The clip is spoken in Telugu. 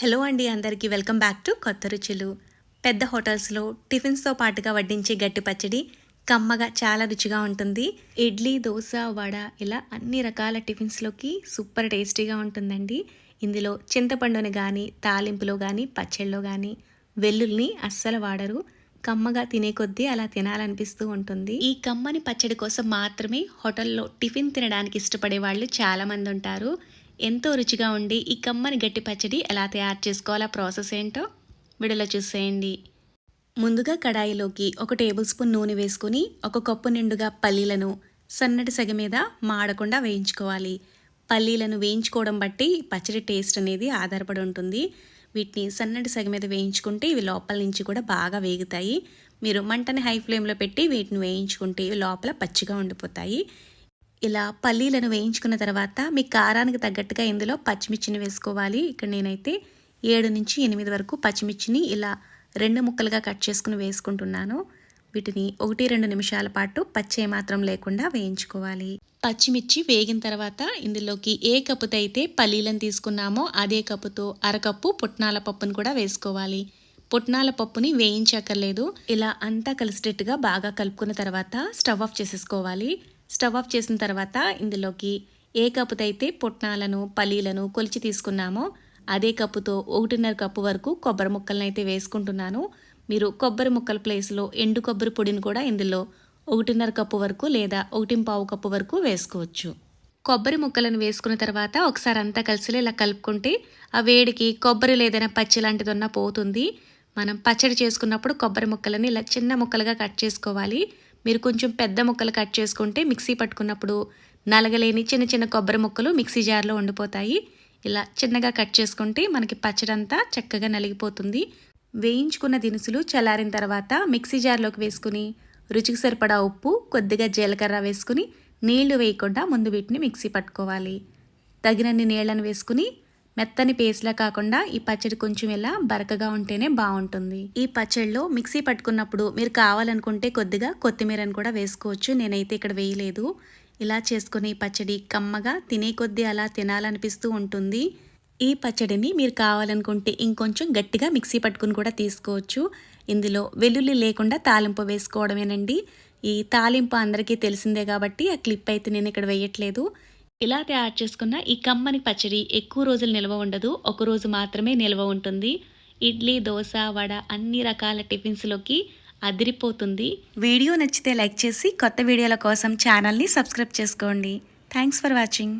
హలో అండి అందరికీ వెల్కమ్ బ్యాక్ టు కొత్త రుచులు. పెద్ద హోటల్స్లో టిఫిన్స్తో పాటుగా వడ్డించే గట్టి పచ్చడి కమ్మగా చాలా రుచిగా ఉంటుంది. ఇడ్లీ దోశ వడ ఇలా అన్ని రకాల టిఫిన్స్లోకి సూపర్ టేస్టీగా ఉంటుందండి. ఇందులో చింతపండుని కానీ తాలింపులో కానీ పచ్చళ్ళలో కానీ వెల్లుల్ని అస్సలు వాడరు. కమ్మగా తినే కొద్దీ అలా తినాలనిపిస్తూ ఉంటుంది. ఈ కమ్మని పచ్చడి కోసం మాత్రమే హోటల్లో టిఫిన్ తినడానికి ఇష్టపడే వాళ్ళు చాలామంది ఉంటారు. ఎంతో రుచిగా ఉండి ఈ కమ్మని గట్టి పచ్చడి ఎలా తయారు చేసుకోవాలా ప్రాసెస్ ఏంటో వీడియోలో చూసేయండి. ముందుగా కడాయిలోకి ఒక టేబుల్ స్పూన్ నూనె వేసుకొని ఒక కప్పు నిండుగా పల్లీలను సన్నటి సగ మీద మాడకుండా వేయించుకోవాలి. పల్లీలను వేయించుకోవడం బట్టి పచ్చడి టేస్ట్ అనేది ఆధారపడి ఉంటుంది. వీటిని సన్నటి సగ మీద వేయించుకుంటే ఇవి లోపల నుంచి కూడా బాగా వేగుతాయి. మీరు మంటని హై ఫ్లేమ్లో పెట్టి వీటిని వేయించుకుంటే ఇవి లోపల పచ్చిగా ఉండిపోతాయి. ఇలా పల్లీలను వేయించుకున్న తర్వాత మీ కారానికి తగ్గట్టుగా ఇందులో పచ్చిమిర్చిని వేసుకోవాలి. ఇక్కడ నేనైతే ఏడు నుంచి ఎనిమిది వరకు పచ్చిమిర్చిని ఇలా రెండు ముక్కలుగా కట్ చేసుకుని వేసుకుంటున్నాను. వీటిని ఒకటి రెండు నిమిషాల పాటు పచ్చే మాత్రం లేకుండా వేయించుకోవాలి. పచ్చిమిర్చి వేగిన తర్వాత ఇందులోకి ఏ కప్పుతో అయితే పల్లీలను తీసుకున్నామో అదే కప్పుతో అరకప్పు పుట్నాల పప్పును కూడా వేసుకోవాలి. పుట్నాల పప్పుని వేయించక్కర్లేదు. ఇలా అంతా కలిసేటట్టుగా బాగా కలుపుకున్న తర్వాత స్టవ్ ఆఫ్ చేసేసుకోవాలి. స్టవ్ ఆఫ్ చేసిన తర్వాత ఇందులోకి ఏ కప్పుతో అయితే పుట్నాలను పల్లీలను కొలిచి తీసుకున్నామో అదే కప్పుతో ఒకటిన్నర కప్పు వరకు కొబ్బరి ముక్కలను అయితే వేసుకుంటున్నాను. మీరు కొబ్బరి ముక్కల ప్లేస్లో ఎండు కొబ్బరి పొడిని కూడా ఇందులో ఒకటిన్నర కప్పు వరకు లేదా ఒకటి పావు కప్పు వరకు వేసుకోవచ్చు. కొబ్బరి ముక్కలను వేసుకున్న తర్వాత ఒకసారి అంతా కలిసి ఇలా కలుపుకుంటే ఆ వేడికి కొబ్బరి లేదైనా పచ్చి లాంటిది ఉన్నా పోతుంది. మనం పచ్చడి చేసుకున్నప్పుడు కొబ్బరి ముక్కలని ఇలా చిన్న ముక్కలుగా కట్ చేసుకోవాలి. మీరు కొంచెం పెద్ద ముక్కలు కట్ చేసుకుంటే మిక్సీ పట్టుకున్నప్పుడు నలగలేని చిన్న చిన్న కొబ్బరి ముక్కలు మిక్సీ జార్లో ఉండిపోతాయి. ఇలా చిన్నగా కట్ చేసుకుంటే మనకి పచ్చడంతా చక్కగా నలిగిపోతుంది. వేయించుకున్న దినుసులు చల్లారిన తర్వాత మిక్సీ జార్లోకి వేసుకుని రుచికి సరిపడా ఉప్పు కొద్దిగా జీలకర్ర వేసుకుని నీళ్ళు వేయకుండా ముందు వీటిని మిక్సీ పట్టుకోవాలి. తగినన్ని నీళ్ళను వేసుకుని మెత్తని పేస్ట్లా కాకుండా ఈ పచ్చడి కొంచెం ఇలా బరకగా ఉంటేనే బాగుంటుంది. ఈ పచ్చడిలో మిక్సీ పట్టుకున్నప్పుడు మీరు కావాలనుకుంటే కొద్దిగా కొత్తిమీరని కూడా వేసుకోవచ్చు. నేనైతే ఇక్కడ వేయలేదు. ఇలా చేసుకుని పచ్చడి కమ్మగా తినే కొద్దీ అలా తినాలనిపిస్తూ ఉంటుంది. ఈ పచ్చడిని మీరు కావాలనుకుంటే ఇంకొంచెం గట్టిగా మిక్సీ పట్టుకుని కూడా తీసుకోవచ్చు. ఇందులో వెల్లుల్లి లేకుండా తాలింపు వేసుకోవడమేనండి. ఈ తాలింపు అందరికీ తెలిసిందే కాబట్టి ఆ క్లిప్ అయితే నేను ఇక్కడ వేయట్లేదు. ఇలా తయారు చేసుకున్న ఈ కమ్మని పచ్చడి ఎక్కువ రోజులు నిల్వ ఉండదు. ఒక రోజు మాత్రమే నిల్వ ఉంటుంది. ఇడ్లీ దోశ వడ అన్ని రకాల టిఫిన్స్లోకి అదిరిపోతుంది. వీడియో నచ్చితే లైక్ చేసి కొత్త వీడియోల కోసం ఛానల్ని సబ్స్క్రైబ్ చేసుకోండి. Thanks for watching.